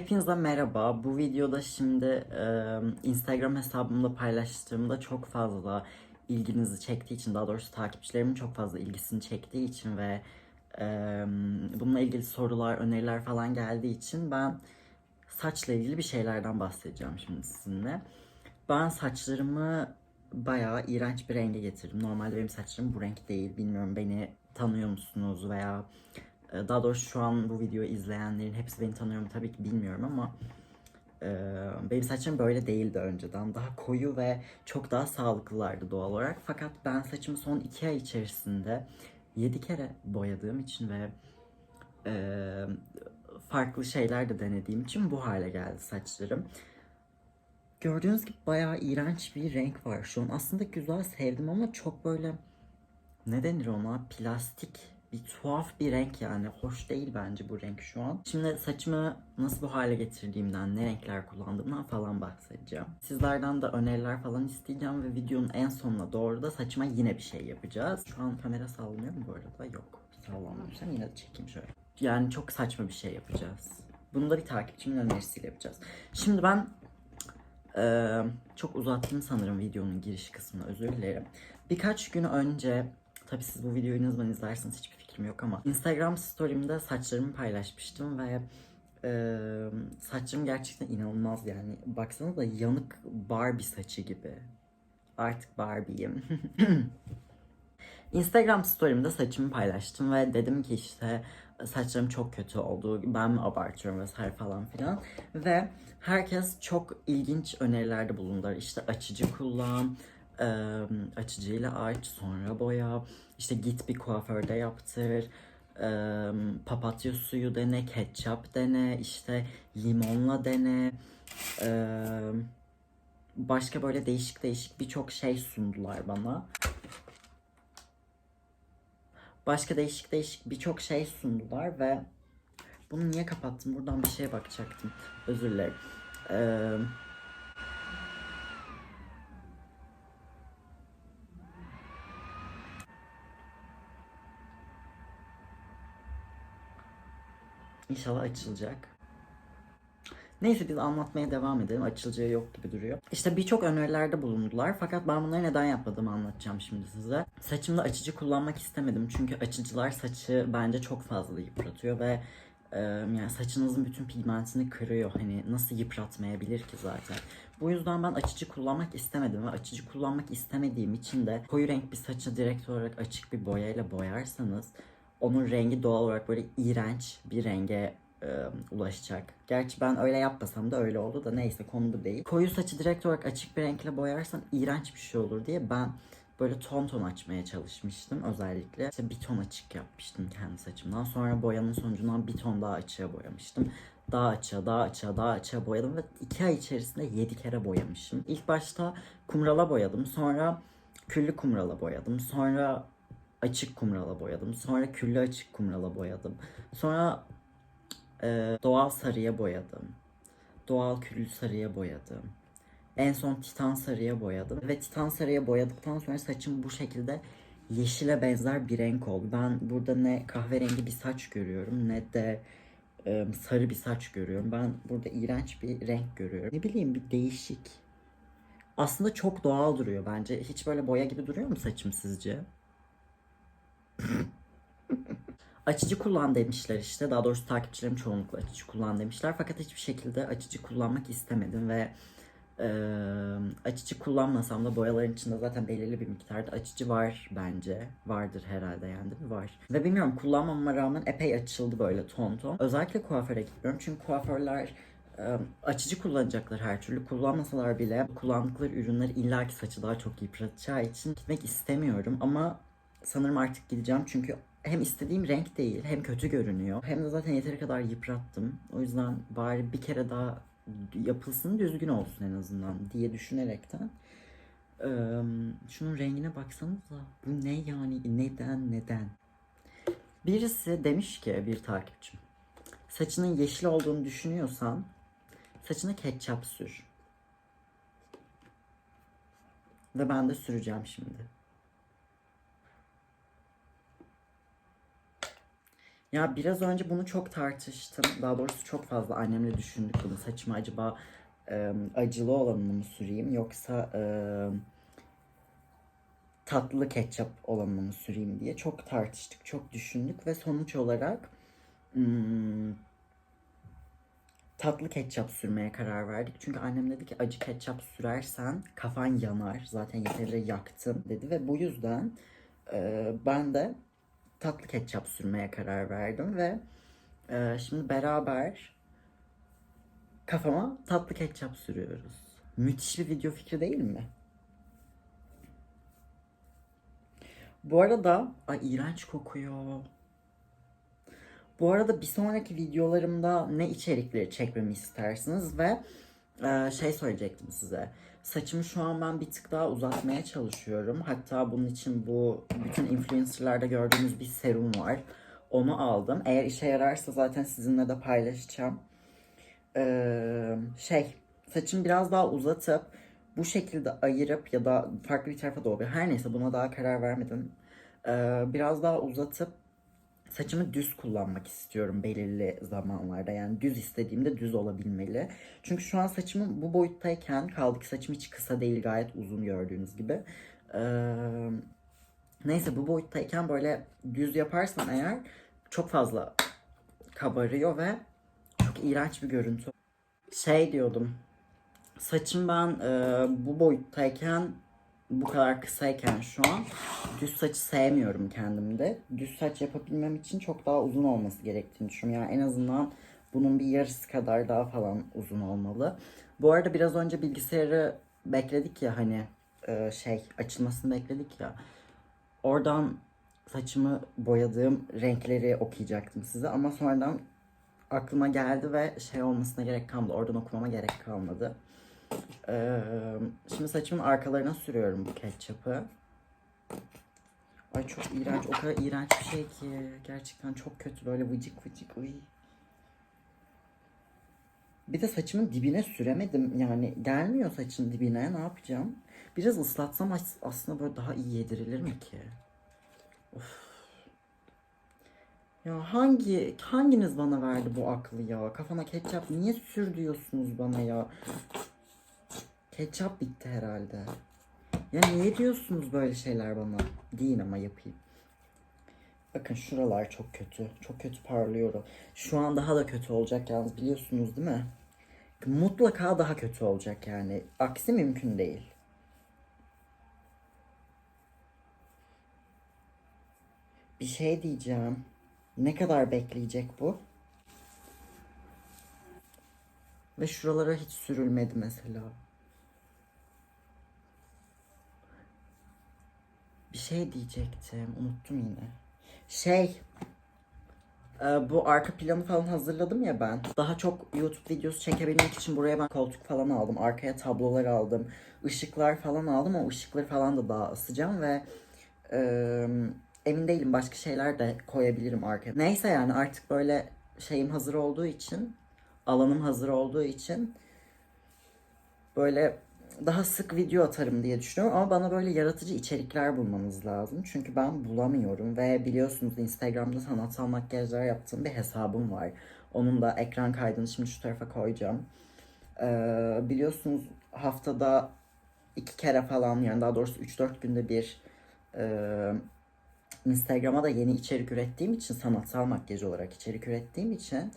Hepinize merhaba. Bu videoda şimdi e, Instagram hesabımda paylaştığımda çok fazla ilginizi çektiği için, daha doğrusu takipçilerimin çok fazla ilgisini çektiği için ve e, bununla ilgili sorular, öneriler falan geldiği için ben saçla ilgili bir şeylerden bahsedeceğim şimdi sizinle. Ben saçlarımı bayağı iğrenç bir renge getirdim. Normalde benim saçlarım bu renk değil. Bilmiyorum beni tanıyor musunuz veya daha doğrusu şu an bu videoyu izleyenlerin hepsi beni tanıyor mu tabii ki bilmiyorum ama e, benim saçım böyle değildi önceden. Daha koyu ve çok daha sağlıklılardı doğal olarak. Fakat ben saçımı son iki ay içerisinde 7 kere boyadığım için ve e, farklı şeyler de denediğim için bu hale geldi saçlarım. Gördüğünüz gibi bayağı iğrenç bir renk var şu an. Aslında güzel sevdim ama çok böyle ne denir ona? Plastik bir tuhaf bir renk yani. Hoş değil bence bu renk şu an. Şimdi saçımı nasıl bu hale getirdiğimden, ne renkler kullandığımdan falan bahsedeceğim. Sizlerden de öneriler falan isteyeceğim ve videonun en sonuna doğru da saçıma yine bir şey yapacağız. Şu an kamera sallanıyor mu bu arada? Yok. Sallanmıyorsa yine de çekeyim şöyle. Yani çok saçma bir şey yapacağız. Bunu da bir takipçimin önerisiyle yapacağız. Şimdi ben ee, çok uzattım sanırım videonun giriş kısmını özür dilerim. Birkaç gün önce tabi siz bu videoyu ne zaman izlersiniz hiçbir fikrim yok ama Instagram story'imde saçlarımı paylaşmıştım ve e, saçlarım gerçekten inanılmaz yani baksana da yanık Barbie saçı gibi. Artık Barbie'yim. Instagram story'imde saçımı paylaştım ve dedim ki işte saçlarım çok kötü oldu, ben mi abartıyorum vesaire falan filan. Ve herkes çok ilginç önerilerde bulundular. İşte açıcı kullan, e, açıcıyla aç, sonra boya, işte git bir kuaförde yaptır, papatya suyu dene, ketçap dene, işte limonla dene. Başka böyle değişik değişik birçok şey sundular bana. Başka değişik değişik birçok şey sundular ve bunu niye kapattım? Buradan bir şeye bakacaktım. Özür dilerim. Ee, İnşallah açılacak. Neyse biz anlatmaya devam edelim. Açılacağı yok gibi duruyor. İşte birçok önerilerde bulundular. Fakat ben bunları neden yapmadığımı anlatacağım şimdi size. Saçımda açıcı kullanmak istemedim. Çünkü açıcılar saçı bence çok fazla yıpratıyor ve e, yani saçınızın bütün pigmentini kırıyor. Hani nasıl yıpratmayabilir ki zaten. Bu yüzden ben açıcı kullanmak istemedim ve açıcı kullanmak istemediğim için de koyu renk bir saçı direkt olarak açık bir boyayla boyarsanız onun rengi doğal olarak böyle iğrenç bir renge e, ulaşacak. Gerçi ben öyle yapmasam da öyle oldu da neyse konu bu değil. Koyu saçı direkt olarak açık bir renkle boyarsan iğrenç bir şey olur diye ben böyle ton ton açmaya çalışmıştım özellikle. İşte bir ton açık yapmıştım kendi saçımdan. Sonra boyanın sonucundan bir ton daha açığa boyamıştım. Daha açığa, daha açığa, daha açığa boyadım ve iki ay içerisinde yedi kere boyamışım. İlk başta kumrala boyadım. Sonra küllü kumrala boyadım. Sonra açık kumrala boyadım. Sonra küllü açık kumrala boyadım. Sonra e, doğal sarıya boyadım. Doğal küllü sarıya boyadım. En son titan sarıya boyadım. Ve titan sarıya boyadıktan sonra saçım bu şekilde yeşile benzer bir renk oldu. Ben burada ne kahverengi bir saç görüyorum ne de e, sarı bir saç görüyorum. Ben burada iğrenç bir renk görüyorum. Ne bileyim bir değişik. Aslında çok doğal duruyor bence. Hiç böyle boya gibi duruyor mu saçım sizce? Açıcı kullan demişler işte. Daha doğrusu takipçilerim çoğunlukla açıcı kullan demişler. Fakat hiçbir şekilde açıcı kullanmak istemedim ve e, açıcı kullanmasam da boyaların içinde zaten belirli bir miktarda açıcı var bence. Vardır herhalde yani değil mi? Var. Ve bilmiyorum kullanmama rağmen epey açıldı böyle ton ton. Özellikle kuaföre gitmiyorum çünkü kuaförler açıcı kullanacaklar her türlü. Kullanmasalar bile kullandıkları ürünler illaki saçı daha çok yıpratacağı için gitmek istemiyorum. Ama sanırım artık gideceğim çünkü hem istediğim renk değil hem kötü görünüyor hem de zaten yeteri kadar yıprattım. O yüzden bari bir kere daha yapılsın düzgün olsun en azından diye düşünerekten. Ee, şunun rengine baksanıza. Bu ne yani? Neden? Neden? Birisi demiş ki bir takipçim. Saçının yeşil olduğunu düşünüyorsan saçına ketçap sür. Ve ben de süreceğim şimdi. Ya biraz önce bunu çok tartıştım. Daha doğrusu çok fazla annemle düşündük bunu. Saçımı acaba e, acılı olanını mı süreyim yoksa e, tatlı ketçap olanını mı süreyim diye çok tartıştık, çok düşündük ve sonuç olarak hmm, tatlı ketçap sürmeye karar verdik. Çünkü annem dedi ki acı ketçap sürersen kafan yanar. Zaten yeterince yaktın dedi ve bu yüzden e, ben de tatlı ketçap sürmeye karar verdim ve e, şimdi beraber kafama tatlı ketçap sürüyoruz. Müthiş bir video fikri değil mi? Bu arada ay iğrenç kokuyor. Bu arada bir sonraki videolarımda ne içerikleri çekmemi istersiniz ve e, şey söyleyecektim size. Saçımı şu an ben bir tık daha uzatmaya çalışıyorum. Hatta bunun için bu bütün influencerlarda gördüğünüz bir serum var. Onu aldım. Eğer işe yararsa zaten sizinle de paylaşacağım. Ee, şey saçımı biraz daha uzatıp bu şekilde ayırıp ya da farklı bir tarafa doğru her neyse buna daha karar vermedim. Ee, biraz daha uzatıp saçımı düz kullanmak istiyorum belirli zamanlarda. Yani düz istediğimde düz olabilmeli. Çünkü şu an saçımın bu boyuttayken kaldı ki saçım hiç kısa değil gayet uzun gördüğünüz gibi. Ee, neyse bu boyuttayken böyle düz yaparsam eğer çok fazla kabarıyor ve çok iğrenç bir görüntü. Şey diyordum. Saçım ben e, bu boyuttayken bu kadar kısayken şu an düz saçı sevmiyorum kendimde. Düz saç yapabilmem için çok daha uzun olması gerektiğini düşünüyorum. Yani en azından bunun bir yarısı kadar daha falan uzun olmalı. Bu arada biraz önce bilgisayarı bekledik ya hani e, şey açılmasını bekledik ya. Oradan saçımı boyadığım renkleri okuyacaktım size ama sonradan aklıma geldi ve şey olmasına gerek kalmadı. Oradan okumama gerek kalmadı. Ee, şimdi saçımın arkalarına sürüyorum bu ketçapı. Ay çok iğrenç. O kadar iğrenç bir şey ki. Gerçekten çok kötü. Böyle vıcık vıcık. Uy. Bir de saçımın dibine süremedim. Yani gelmiyor saçın dibine. Ne yapacağım? Biraz ıslatsam as- aslında böyle daha iyi yedirilir mi ki? Of. Ya hangi hanginiz bana verdi bu aklı ya? Kafama ketçap niye sür diyorsunuz bana ya? Ketçap bitti herhalde. Ya niye diyorsunuz böyle şeyler bana? Deyin ama yapayım. Bakın şuralar çok kötü. Çok kötü parlıyorum. Şu an daha da kötü olacak yalnız biliyorsunuz değil mi? Mutlaka daha kötü olacak yani. Aksi mümkün değil. Bir şey diyeceğim. Ne kadar bekleyecek bu? Ve şuralara hiç sürülmedi mesela. Bir şey diyecektim. Unuttum yine. Şey. e, Bu arka planı falan hazırladım ya ben. Daha çok YouTube videosu çekebilmek için buraya ben koltuk falan aldım. Arkaya tablolar aldım. ışıklar falan aldım. O ışıkları falan da daha asacağım ve e, emin değilim başka şeyler de koyabilirim arkaya. Neyse yani artık böyle şeyim hazır olduğu için alanım hazır olduğu için böyle daha sık video atarım diye düşünüyorum ama bana böyle yaratıcı içerikler bulmanız lazım. Çünkü ben bulamıyorum ve biliyorsunuz Instagram'da sanatsal makyajlar yaptığım bir hesabım var. Onun da ekran kaydını şimdi şu tarafa koyacağım. Ee, biliyorsunuz haftada iki kere falan yani daha doğrusu 3-4 günde bir e, Instagram'a da yeni içerik ürettiğim için sanatsal makyaj olarak içerik ürettiğim için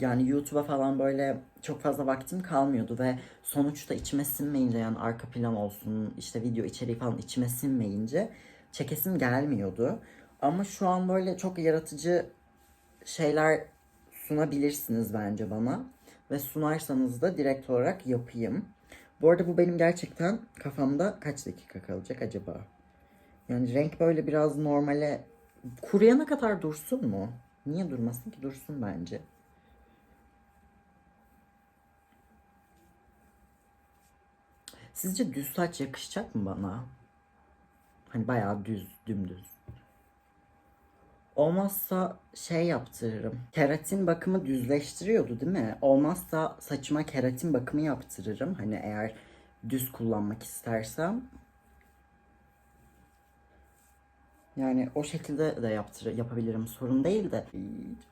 yani YouTube'a falan böyle çok fazla vaktim kalmıyordu ve sonuçta içime sinmeyince yani arka plan olsun işte video içeriği falan içime sinmeyince çekesim gelmiyordu. Ama şu an böyle çok yaratıcı şeyler sunabilirsiniz bence bana ve sunarsanız da direkt olarak yapayım. Bu arada bu benim gerçekten kafamda kaç dakika kalacak acaba? Yani renk böyle biraz normale kuruyana kadar dursun mu? Niye durmasın ki? Dursun bence. Sizce düz saç yakışacak mı bana? Hani bayağı düz, dümdüz. Olmazsa şey yaptırırım. Keratin bakımı düzleştiriyordu değil mi? Olmazsa saçıma keratin bakımı yaptırırım. Hani eğer düz kullanmak istersem. Yani o şekilde de yaptır yapabilirim. Sorun değil de.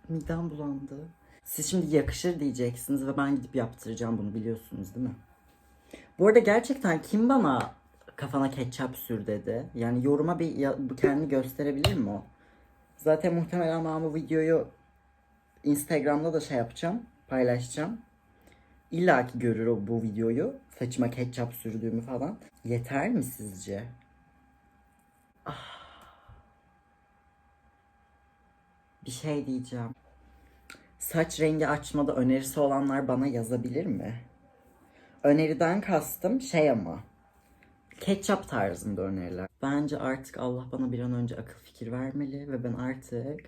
Midem bulandı. Siz şimdi yakışır diyeceksiniz ve ben gidip yaptıracağım bunu biliyorsunuz değil mi? Bu arada gerçekten kim bana kafana ketçap sür dedi? Yani yoruma bir ya, kendini gösterebilir mi o? Zaten muhtemelen ben bu videoyu Instagram'da da şey yapacağım, paylaşacağım. İlla ki görür o bu videoyu. Saçıma ketçap sürdüğümü falan. Yeter mi sizce? Ah. Bir şey diyeceğim. Saç rengi açmada önerisi olanlar bana yazabilir mi? Öneriden kastım şey ama. Ketçap tarzında öneriler. Bence artık Allah bana bir an önce akıl fikir vermeli ve ben artık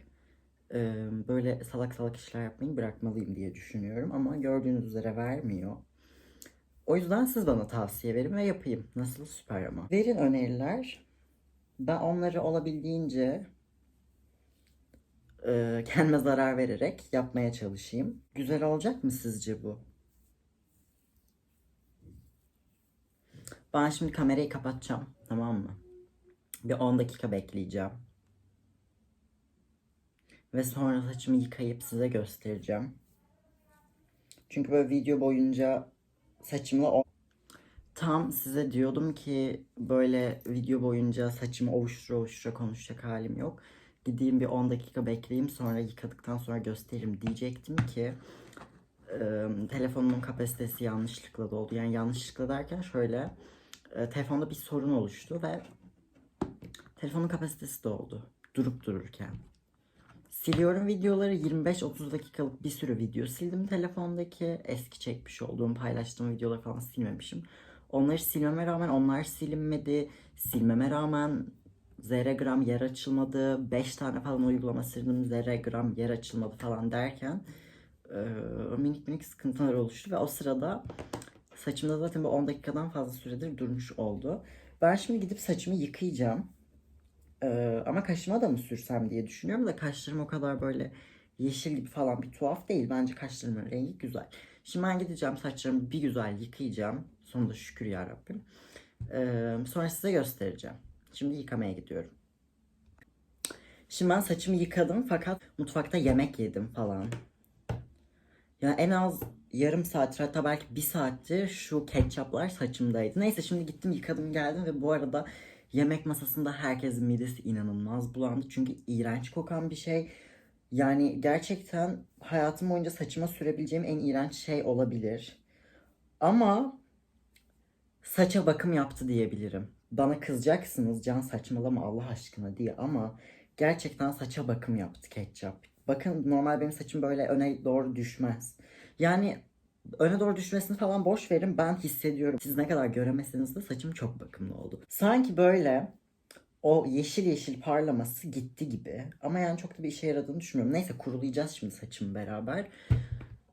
e, böyle salak salak işler yapmayı bırakmalıyım diye düşünüyorum. Ama gördüğünüz üzere vermiyor. O yüzden siz bana tavsiye verin ve yapayım. Nasıl süper ama. Verin öneriler. Ben onları olabildiğince e, kendime zarar vererek yapmaya çalışayım. Güzel olacak mı sizce bu? Ben şimdi kamerayı kapatacağım. Tamam mı? Bir 10 dakika bekleyeceğim. Ve sonra saçımı yıkayıp size göstereceğim. Çünkü böyle video boyunca saçımla. Tam size diyordum ki böyle video boyunca saçımı ovuştura ovuştura konuşacak halim yok. Gideyim bir 10 dakika bekleyeyim sonra yıkadıktan sonra gösteririm diyecektim ki e, telefonumun kapasitesi yanlışlıkla doldu. Yani yanlışlıkla derken şöyle e, telefonda bir sorun oluştu ve telefonun kapasitesi doldu durup dururken. Siliyorum videoları 25-30 dakikalık bir sürü video sildim telefondaki. Eski çekmiş olduğum paylaştığım videoları falan silmemişim. Onları silmeme rağmen onlar silinmedi. Silmeme rağmen zerre gram yer açılmadı. 5 tane falan uygulama sildim zerre gram yer açılmadı falan derken e, minik minik sıkıntılar oluştu ve o sırada saçımda zaten bu 10 dakikadan fazla süredir durmuş oldu. Ben şimdi gidip saçımı yıkayacağım. Ee, ama kaşıma da mı sürsem diye düşünüyorum da kaşlarım o kadar böyle yeşil gibi falan bir tuhaf değil. Bence kaşlarımın rengi güzel. Şimdi ben gideceğim saçlarımı bir güzel yıkayacağım. Sonunda şükür ya Rabbim. Ee, sonra size göstereceğim. Şimdi yıkamaya gidiyorum. Şimdi ben saçımı yıkadım fakat mutfakta yemek yedim falan. Yani en az yarım saattir hatta belki bir saattir şu ketçaplar saçımdaydı. Neyse şimdi gittim yıkadım geldim ve bu arada yemek masasında herkesin midesi inanılmaz bulandı. Çünkü iğrenç kokan bir şey. Yani gerçekten hayatım boyunca saçıma sürebileceğim en iğrenç şey olabilir. Ama saça bakım yaptı diyebilirim. Bana kızacaksınız can saçmalama Allah aşkına diye ama gerçekten saça bakım yaptı ketçap. Bakın normal benim saçım böyle öne doğru düşmez. Yani öne doğru düşmesini falan boş verin ben hissediyorum. Siz ne kadar göremeseniz de saçım çok bakımlı oldu. Sanki böyle o yeşil yeşil parlaması gitti gibi. Ama yani çok da bir işe yaradığını düşünmüyorum. Neyse kurulayacağız şimdi saçımı beraber.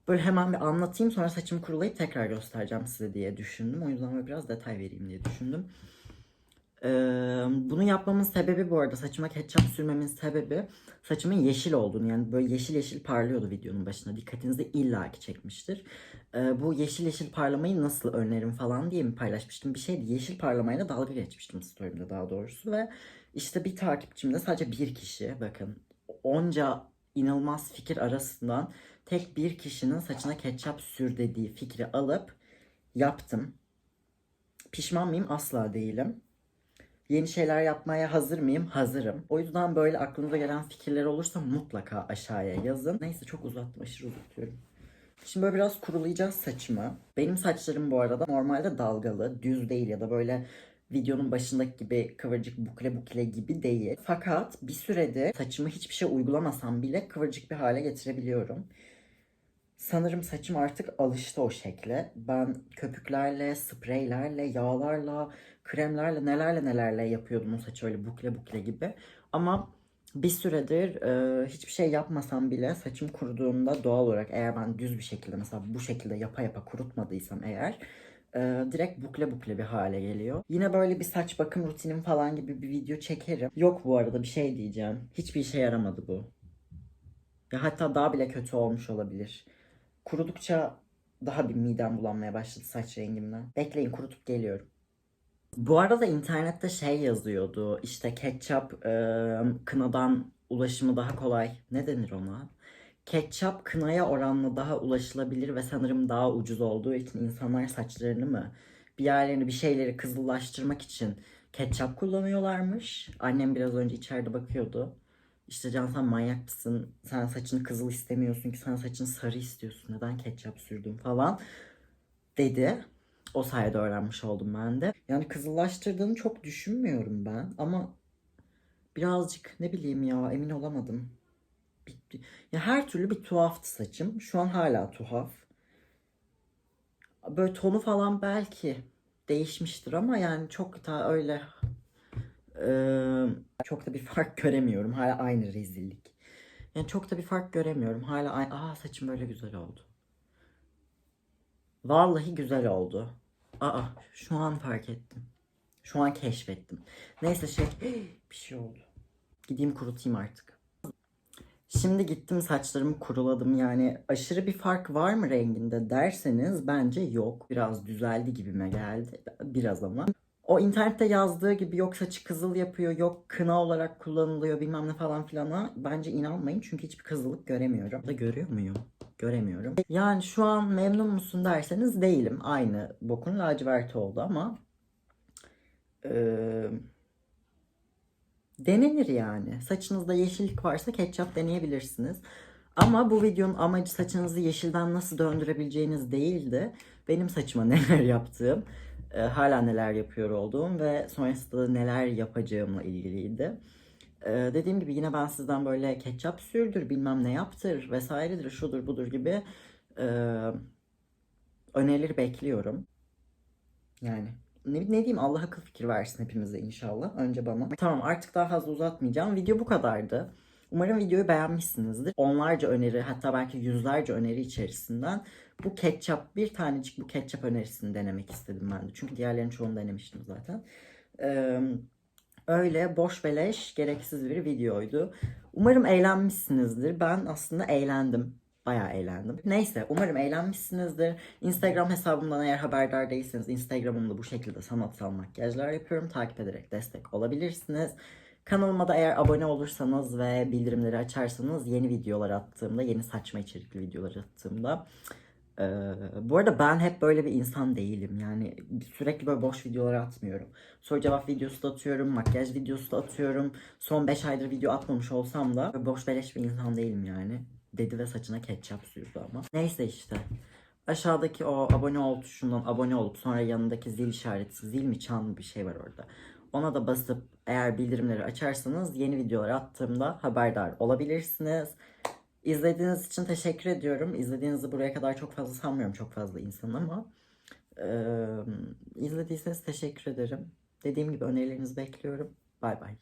Böyle hemen bir anlatayım sonra saçımı kurulayıp tekrar göstereceğim size diye düşündüm. O yüzden böyle biraz detay vereyim diye düşündüm. Bunu yapmamın sebebi bu arada saçıma ketçap sürmemin sebebi saçımın yeşil olduğunu yani böyle yeşil yeşil parlıyordu videonun başında dikkatinizi illaki çekmiştir. Bu yeşil yeşil parlamayı nasıl önlerim falan diye mi paylaşmıştım bir şeydi yeşil parlamayla dalga geçmiştim story'imde daha doğrusu ve işte bir takipçimde sadece bir kişi bakın onca inanılmaz fikir arasından tek bir kişinin saçına ketçap sür dediği fikri alıp yaptım. Pişman mıyım? Asla değilim. Yeni şeyler yapmaya hazır mıyım? Hazırım. O yüzden böyle aklınıza gelen fikirler olursa mutlaka aşağıya yazın. Neyse çok uzattım, aşırı uzatıyorum. Şimdi böyle biraz kurulayacağız saçımı. Benim saçlarım bu arada normalde dalgalı, düz değil ya da böyle videonun başındaki gibi kıvırcık bukle bukle gibi değil. Fakat bir sürede saçımı hiçbir şey uygulamasam bile kıvırcık bir hale getirebiliyorum. Sanırım saçım artık alıştı o şekle. Ben köpüklerle, spreylerle, yağlarla, kremlerle, nelerle nelerle yapıyordum o saçı öyle bukle bukle gibi. Ama bir süredir e, hiçbir şey yapmasam bile saçım kuruduğunda doğal olarak eğer ben düz bir şekilde mesela bu şekilde yapa yapa kurutmadıysam eğer e, direkt bukle bukle bir hale geliyor. Yine böyle bir saç bakım rutinim falan gibi bir video çekerim. Yok bu arada bir şey diyeceğim. Hiçbir işe yaramadı bu. Ya hatta daha bile kötü olmuş olabilir. Kurudukça daha bir midem bulanmaya başladı saç rengimden. Bekleyin kurutup geliyorum. Bu arada internette şey yazıyordu. İşte ketçap e, kınadan ulaşımı daha kolay. Ne denir ona? Ketçap kınaya oranla daha ulaşılabilir ve sanırım daha ucuz olduğu için insanlar saçlarını mı bir yerlerini bir şeyleri kızıllaştırmak için ketçap kullanıyorlarmış. Annem biraz önce içeride bakıyordu. İşte Can sen manyak mısın? Sen saçını kızıl istemiyorsun ki sen saçını sarı istiyorsun. Neden ketçap sürdün falan dedi. O sayede öğrenmiş oldum ben de. Yani kızıllaştırdığını çok düşünmüyorum ben ama birazcık ne bileyim ya emin olamadım. Bir- Ya her türlü bir tuhaftı saçım. Şu an hala tuhaf. Böyle tonu falan belki değişmiştir ama yani çok da öyle eee, çok da bir fark göremiyorum. Hala aynı rezillik. Yani çok da bir fark göremiyorum. Hala aynı. Aa saçım böyle güzel oldu. Vallahi güzel oldu. Aa şu an fark ettim. Şu an keşfettim. Neyse şey bir şey oldu. Gideyim kurutayım artık. Şimdi gittim saçlarımı kuruladım. Yani aşırı bir fark var mı renginde derseniz bence yok. Biraz düzeldi gibime geldi. Biraz ama. O internette yazdığı gibi yok saçı kızıl yapıyor, yok kına olarak kullanılıyor bilmem ne falan filana bence inanmayın çünkü hiçbir kızıllık göremiyorum. Da görüyor muyum? Göremiyorum. Yani şu an memnun musun derseniz değilim. Aynı bokun laciverti oldu ama eee, denenir yani. Saçınızda yeşillik varsa ketçap deneyebilirsiniz. Ama bu videonun amacı saçınızı yeşilden nasıl döndürebileceğiniz değildi. Benim saçıma neler yaptığım, e, hala neler yapıyor olduğum ve sonrasında neler yapacağımla ilgiliydi. E, dediğim gibi yine ben sizden böyle ketçap sürdür, bilmem ne yaptır vesairedir, şudur budur gibi e, önerileri bekliyorum. Yani ne, ne diyeyim Allah akıl fikir versin hepimize inşallah. Önce bana. Tamam artık daha fazla uzatmayacağım. Video bu kadardı. Umarım videoyu beğenmişsinizdir. Onlarca öneri hatta belki yüzlerce öneri içerisinden bu ketçap bir tanecik bu ketçap önerisini denemek istedim ben de. Çünkü diğerlerinin çoğunu denemiştim zaten. Ee, öyle boş beleş gereksiz bir videoydu. Umarım eğlenmişsinizdir. Ben aslında eğlendim. Bayağı eğlendim. Neyse umarım eğlenmişsinizdir. Instagram hesabımdan eğer haberdar değilseniz Instagram'ımda bu şekilde sanatsal makyajlar yapıyorum. Takip ederek destek olabilirsiniz. Kanalıma da eğer abone olursanız ve bildirimleri açarsanız yeni videolar attığımda, yeni saçma içerikli videolar attığımda ee, bu arada ben hep böyle bir insan değilim. Yani sürekli böyle boş videolar atmıyorum. Soru cevap videosu da atıyorum, makyaj videosu da atıyorum. Son 5 aydır video atmamış olsam da boş beleş bir insan değilim yani. Dedi ve saçına ketçap sürdü ama. Neyse işte. Aşağıdaki o abone ol tuşundan abone olup sonra yanındaki zil işareti, zil mi çan mı bir şey var orada. Ona da basıp eğer bildirimleri açarsanız yeni videolar attığımda haberdar olabilirsiniz. İzlediğiniz için teşekkür ediyorum. İzlediğinizi buraya kadar çok fazla sanmıyorum çok fazla insan ama eee izlediyseniz teşekkür ederim. Dediğim gibi önerilerinizi bekliyorum. Bay bay.